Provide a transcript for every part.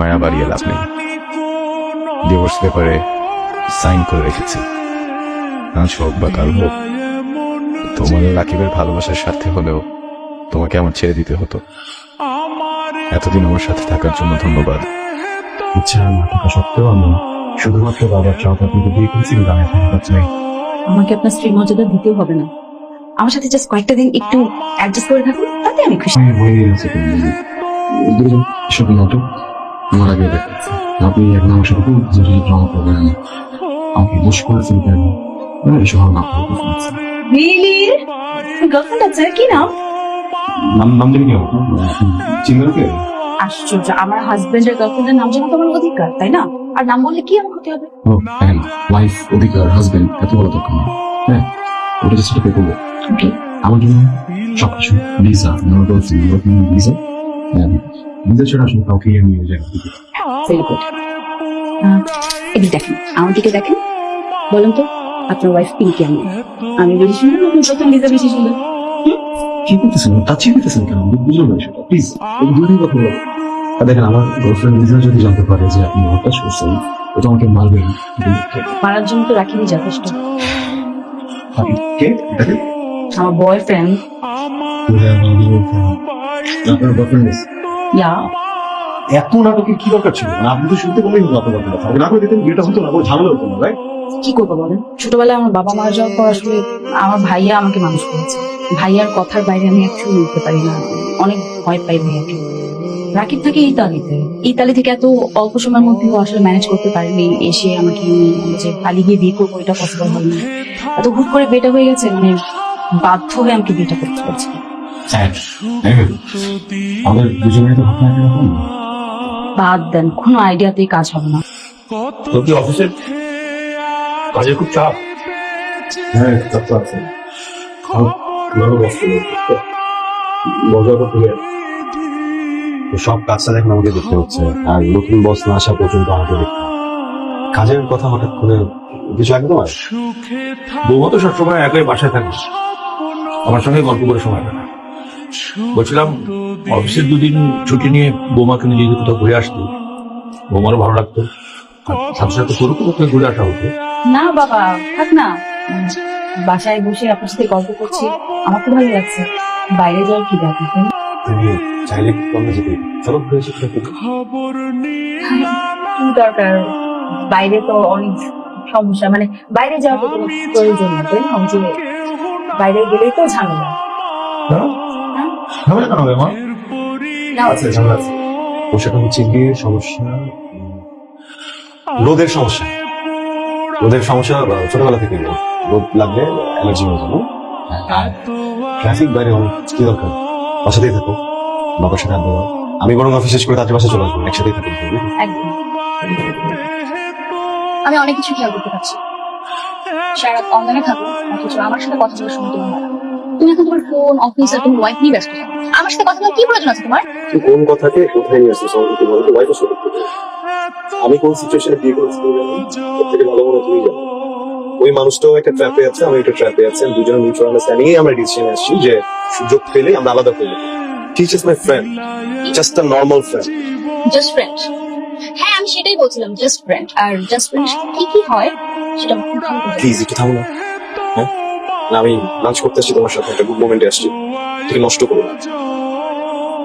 মায়া বাড়িয়ে লাভ নেই। ডিভোর্স পেপারে সাইন করে রেখেছি। আজ হোক বা কাল হোক তোমার রাকিবের ভালোবাসার স্বার্থে হলেও তোমাকে আমার ছেড়ে দিতে হতো। এতদিন আমার সাথে থাকার জন্য ধন্যবাদ। ইচ্ছা না থাকা সত্ত্বেও আমি শুধুমাত্র বাবার চাওয়া আপনাকে বিয়ে করেছি আমি আপনার কাছে আমাকে আপনার স্ত্রীর মর্যাদা দিতেও হবে না। আমার সাথে জাস্ট কয়েকটা দিন একটু অ্যাডজাস্ট করে থাকুন তাতে আমি খুশি। হয়ে গেছে দুজন নাটক আগে দেখাচ্ছে আপনি এখন আমার সাথে খুব ড্রামা করবেন আমাকে বস করেছেন কেন মানে এসব নাম রিয়েলি গার্লফ্রেন্ড আছে? কি নাম? নাম নাম জানি কেউ চিনবেন কে? আশ্চর্য। আমার হাজবেন্ডের গার্লফ্রেন্ডের নাম জানা তোমার অধিকার তাই না? আর নাম বললে কি আমার ক্ষতি হবে? ও দেখেন ওয়াইফ অধিকার হাজবেন্ড এত বড় দরকার নেই হ্যাঁ ওটা জাস্ট একটা করব ওকে আমার জন্য সবকিছু ভিসা আমার গার্লফ্রেন্ড ভিসা ছাড়া আসলে কাউকে জায়গা থেকে ভেরি গুড এদিকে দেখেন আমার দিকে দেখেন। বলুন তো আপনার ওয়াইফ পিঙ্কি আমি আমি বেশি সুন্দর না আপনার প্রথম লিজা বেশি সুন্দর কি করতেছেন? টাচিং করতেছেন কেন? আমি বুঝলাম না সেটা প্লিজ দুটোই কথা বলো দেখেন আমার গার্লফ্রেন্ড লিজা যদি জানতে পারে যে আপনি হতাশ করছেন ও তো আমাকে মারবেন মারার জন্য তো রাখিনি যথেষ্ট। আপনি কে? দেখেন। আমার বয়ফ্রেন্ড আপনার ইয়া এত নাটকের কি দরকার ছিল? না আপনি তো শুনতে বললেই হতো আপনার গার্লফ্রেন্ড আছে না করে দিতেন বিয়েটা হতো না ঝামেলা হতো না রাইট কি করব বলেন? ছোটবেলায় আমার বাবা মারা যাওয়ার পর আসলে আমার ভাইয়া আমাকে মানুষ করেছে। ভাইয়ার কথার বাইরে আমি পারি না। অনেক ভয় পাই ভাইয়াকে। রাকিব থাকে ইতালিতে। ইতালি থেকে এত অল্প সময়ের মধ্যে আসলে ম্যানেজ করতে পারেনি। এসে আমাকে যে পালিয়ে গিয়ে বিয়ে করব এটা পসিবল হয় না। এত হুট করে বিয়েটা হয়ে গেছে মানে বাধ্য হয়ে আমাকে বিয়েটা করতে স্যার আমাদের দুজনের তো ঘটনা এরকম বাদ দেন কোনো আইডিয়াতেই কাজ হবে না। তো কি অফিসের কাজে খুব চাপ? হ্যাঁ চাপ তো আছে। সব কাজটা এখন আমাকে দেখতে হচ্ছে। আর নতুন বস না আসা পর্যন্ত আমাকে দেখতে কাজের কথা হঠাৎ করে কিছু একদম আর বৌমা তো সবসময় একই বাসায় থাকে। আমার সঙ্গে গল্প করে সময় কাটায়। বলছিলাম অফিসের দুদিন ছুটি নিয়ে বৌমাকে নিয়ে যদি কোথাও ঘুরে আসতো বৌমারও ভালো লাগতো। সাথে সাথে তোরও তো কোথাও ঘুরে আসা হতো। না বাবা থাক না। বাসায় বসে আপনার সাথে গল্প করছি আমার তো ভালো লাগছে। বাইরে যাওয়ার কি দরকার চাইলে কমে যেতে চলো ঘুরে এসে কি দরকার? বাইরে তো অনেক সমস্যা মানে বাইরে যাওয়ার তো কোনো প্রয়োজন না তাই না? বাইরে গেলেই তো ঝামেলা? ঝামেলা কেন হবে মা? আছে ঝামেলা আছে। ও সেটা হচ্ছে গিয়ে সমস্যা রোদের সমস্যা। রোদের সমস্যা ছোটবেলা থেকে রোদ। লাগলে অ্যালার্জি হয়ে যাব। ট্রাফিক বাইরে কি দরকার? বাসাতেই থাকো। বাবার সাথে আড্ডা আমি বরং অফিস শেষ করে তাদের বাসায় চলে আসব। একসাথেই থাকব একদম। আমি অনেক কিছু খেয়াল করতে পারছি। সারা অনলাইনে থাকো অথচ আমার সাথে কথা সময় তোমার হয়। তুমি এখন তোমার ফোন অফিস আর তোমার ওয়াইফ নিয়ে ব্যস্ত আমার সাথে কথা বলার কি প্রয়োজন আছে তোমার? কোন কথাকে কোথায় নিয়ে বলো তো ওয়াইফ আমি কোন সিচুয়েশনে বিয়ে করেছি থেকে ভালো মনে তুমি জানো। ওই মানুষটাও একটা ট্র্যাপে আছে আমি একটা ট্র্যাপে আছে। আমি দুজনে মিউচুয়াল আন্ডারস্ট্যান্ডিং আমরা ডিসিশনে আসছি যে সুযোগ পেলে আমরা আলাদা করব। This is my friend just a normal friend just friend হ্যাঁ আমি সেটাই বলছিলাম জাস্ট ফ্রেন্ড আর জাস্ট ফ্রেন্ড কি কি হয় সেটা। প্লিজ একটু থামো না। হ্যাঁ? আমি লাঞ্চ করতে আসছি তোমার সাথে একটা গুড মোমেন্টে আসছি। তুমি নষ্ট করো না।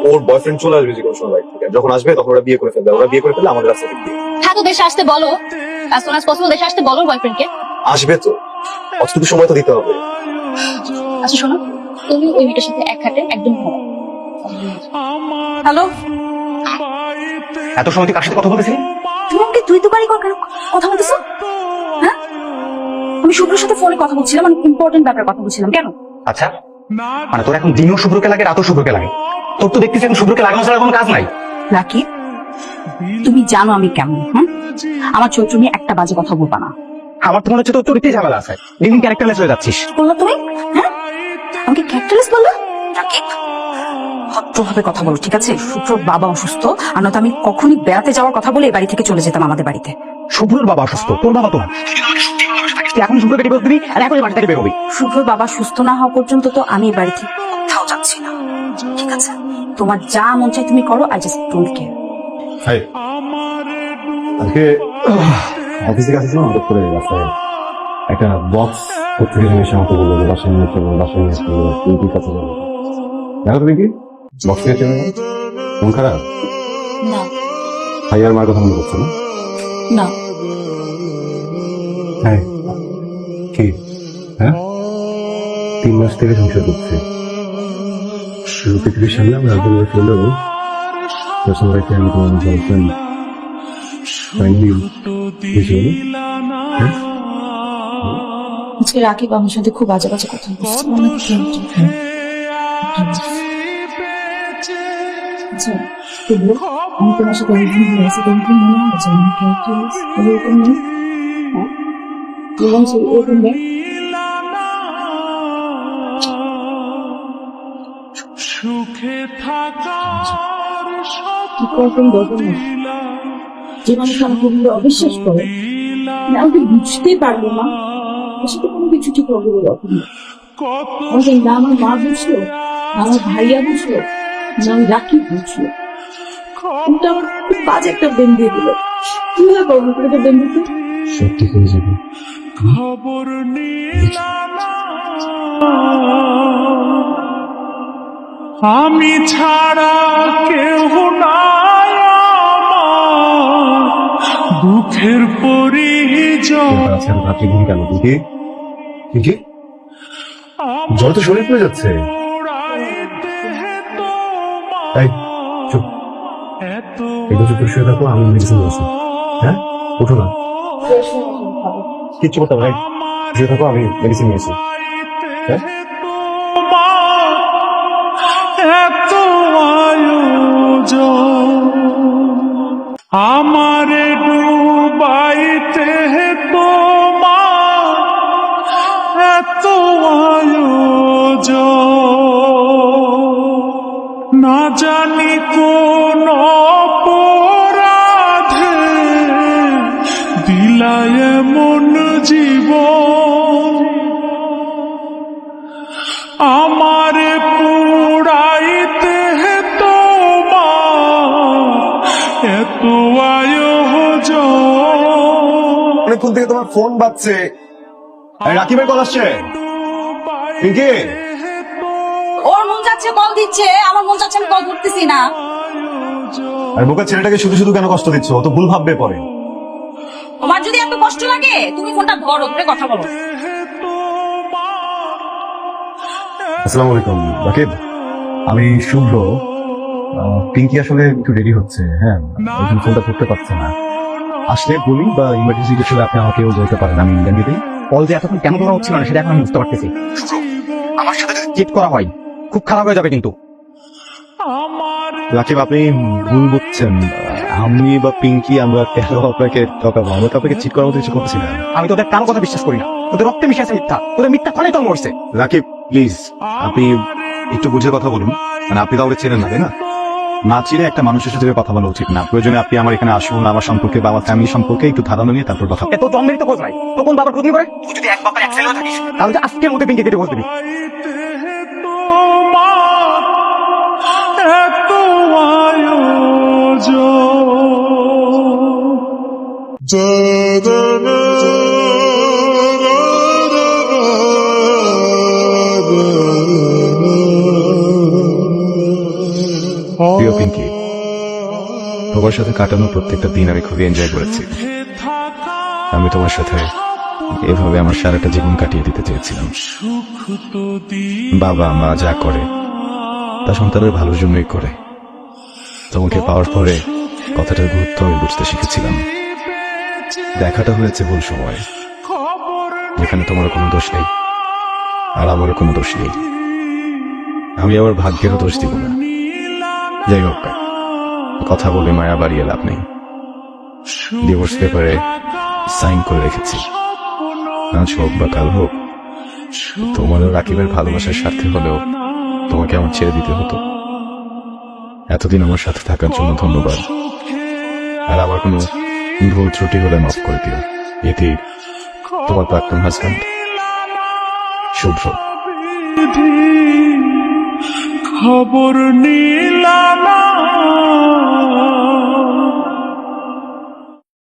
ওর বয়ফ্রেন্ড চলে আসবে যে কোনো সময় বাড়ি থেকে। যখন আসবে তখন ওরা বিয়ে করে ফেলবে। ওরা বিয়ে করে ফেললে আমাদের রাস্তা থেকে তো দেশে আসতে বলো। অ্যাজ সুন অ্যাজ পসিবল দেশে আসতে বলো বয়ফ্রেন্ডকে আসবে তো। অতটুকু সময় তো দিতে হবে। আচ্ছা শোনো। তুমি ওই মেয়েটার সাথে এক হাতে একদম হ্যালো এত সময় তুই কার সাথে কথা বলতেছিলি? তুমি আমাকে তুই তো বাড়ি কেন কথা বলতেছো? আমি শুভ্রের সাথে ফোনে কথা বলছিলাম মানে ইম্পর্টেন্ট ব্যাপারে কথা বলছিলাম। কেন? আচ্ছা মানে তোর এখন দিনও শুভ্রকে লাগে রাতও শুভ্রকে লাগে। তোর তো দেখতেছি এখন শুভ্রকে লাগানো ছাড়া কোনো কাজ নাই। রাকিব তুমি জানো আমি কেমন হ্যাঁ আমার চরিত্র নিয়ে একটা বাজে কথা বলবা না। আমার তো মনে হচ্ছে তোর চরিত্রে ঝামেলা আছে। দিন ক্যারেক্টারলেস হয়ে যাচ্ছিস। বলল তুমি? হ্যাঁ? আমাকে ক্যারেক্টারলেস বলল? রাকিব ভদ্রভাবে কথা বলো ঠিক আছে? শুক্র বাবা অসুস্থ আর নয়তো আমি কখনই বেড়াতে যাওয়ার কথা বলে এই বাড়ি থেকে চলে যেতাম আমাদের বাড়িতে। শুভ্রর বাবা অসুস্থ তোর বাবা তো। না। এখন শুভ্রকে ডিভোর্স দিবি আর এখন বাড়ি থেকে বেরোবি শুভ্র বাবা সুস্থ না হওয়া পর্যন্ত তো আমি এই বাড়ি থেকে কোথাও যাচ্ছি না। ঠিক আছে? তোমার যা মন চাই তুমি করো I just don't care hi আজকে অফিসের কাছে ছিলাম হঠাৎ করে রাস্তায় একটা বক্স পত্রিকা নিয়ে এসে আমাকে বলল বাসায় নিয়ে চলো বাসায় নিয়ে চলো পিঙ্কির কাছে যাব? দেখো তুমি কি? বক্স নিয়ে চলে মন খারাপ? না। ভাইয়ার মার কথা মনে করছ না? না। হ্যাঁ কি? হ্যাঁ? তিন মাস থেকে সংসার করছে। শুরু পৃথিবীর সামনে আমরা একজন বয়স হলেও প্রথম রাখি আমি তোমার গার্লফ্রেন্ড ফাইনালি বুঝে হ্যাঁ? আজকে রাকিব আমার সাথে খুব বাজে বাজে কথা বলছে হচ্ছে আমি আমি তোমার সাথে একদিন হয়েছে তোমার কি মনে হয়েছে আমার ক্যারেক্টার এরকম নেই হ্যাঁ বলছো এরকম নেই সুখে থাকার কি করবেন যে অবিশ্বাস করে আমি বুঝতেই পারব না ওর কোনো কিছু ঠিক হবে দরকার আমাকে না আমার মা বুঝলো, আমার ভাইয়া বুঝলো, না, আমি রাকিব বুঝলো। আমার খুব বাজে একটা বেন দিয়ে দিল কীভাবে করব তোকে বেন দিতে সব ঠিক হয়ে যাবে? খবর আমি ছাড়া কেউ নাই দুঃখের আজকে রাত্রে ঘুম কেন দিদি কি জ্বর তো শরীর পড়ে যাচ্ছে। চুপ একটু চুপ শুয়ে থাকো আমি মেডিসিন বলছি হ্যাঁ? উঠো না। কিচ্ছু করতে না। শুয়ে থাকো আমি মেডিসিন নিয়েছি হ্যাঁ? অনেকক্ষণ থেকে তোমার ফোন বাজছে। রাকিবের কল আসছে। পিঙ্কি। ওর মন যাচ্ছে কল দিচ্ছে। আমার মন যাচ্ছে আমি কল করতেছি না। আর বোকা ছেলেটাকে শুধু শুধু কেন কষ্ট দিচ্ছ? ও তো ভুল ভাববে পরে। তোমার যদি এত কষ্ট লাগে তুমি ফোনটা ধরো কথা বলো। আসসালামু আলাইকুম রাকিব। আমি শুভ্র পিঙ্কি আসলে একটু দেরি হচ্ছে হ্যাঁ? ফোনটা ধরতে পারছে না। আসলে বলি বা ইমার্জেন্সি কিছু আপনি আমাকেও বলতে পারেন, আমি দিই কল যে এতক্ষণ কেন ধরা হচ্ছিল না, সেটা এখন আমি বুঝতে পারতেছি। আমার সাথে যদি চেক করা হয়, খুব খারাপ হয়ে যাবে কিন্তু। রাকিব, আপনি ভুল বুঝছেন। আমি বা পিঙ্কি, আমরা কেন আপনাকে ঠকাবো আমরা তো আপনাকে চিট করার মতো কিছু করছি না। আমি তোদের কারও কথা বিশ্বাস করি না। তোদের রক্তে মিশে আছে মিথ্যা। তোদের মিথ্যা ক্ষণে তো মরছে। রাকিব প্লিজ আপনি একটু বুঝে কথা বলুন। মানে আপনি কাউকে চেনেন না, তাই না? না চিনে একটা মানুষের সাথে কথা বলা উচিত না। প্রয়োজনে আপনি আমার এখানে আসুন আমার সম্পর্কে বাবা আমার ফ্যামিলি সম্পর্কে একটু ধারণা নিয়ে তারপর কথা এত জন্মেরই তো খোঁজ নাই। তো কোন বাবার প্রতিদিন করে যদি এক বাবার এক ছেলেও থাকিস। তাহলে আজকের মধ্যে পিঙ্কে কেটে খোঁজ দিবি তোমার এত আয়োজন পিঙ্কি তোমার সাথে কাটানো প্রত্যেকটা দিন আমি খুবই এনজয় করেছি। আমি তোমার সাথে এভাবে আমার সারাটা জীবন কাটিয়ে দিতে চেয়েছিলাম। বাবা, মা যা করে, তা সন্তানের ভালোর জন্যই করে। তোমাকে পাওয়ার পরে কথাটার গুরুত্ব আমি বুঝতে শিখেছিলাম। দেখাটা হয়েছে ভুল সময়, যেখানে তোমার কোনো দোষ নেই, আর আমারও কোনো দোষ নেই। আমি আমার ভাগ্যেরও দোষ দিব না। যাই হোক, কথা বলে মায়া বাড়িয়ে লাভ নেই। ডিভোর্স পেপারে সাইন করে রেখেছি। আজ হোক বা কাল হোক, তোমারও রাকিবের ভালোবাসার স্বার্থে হলেও তোমাকে আমার ছেড়ে দিতে হতো। এতদিন আমার সাথে থাকার জন্য ধন্যবাদ। আর আমার কোনো ভুল ত্রুটি হলে মাফ করে দিও। এটি তোমার প্রাক্তন হাজব্যান্ড শুভ্র খবর নিলাম।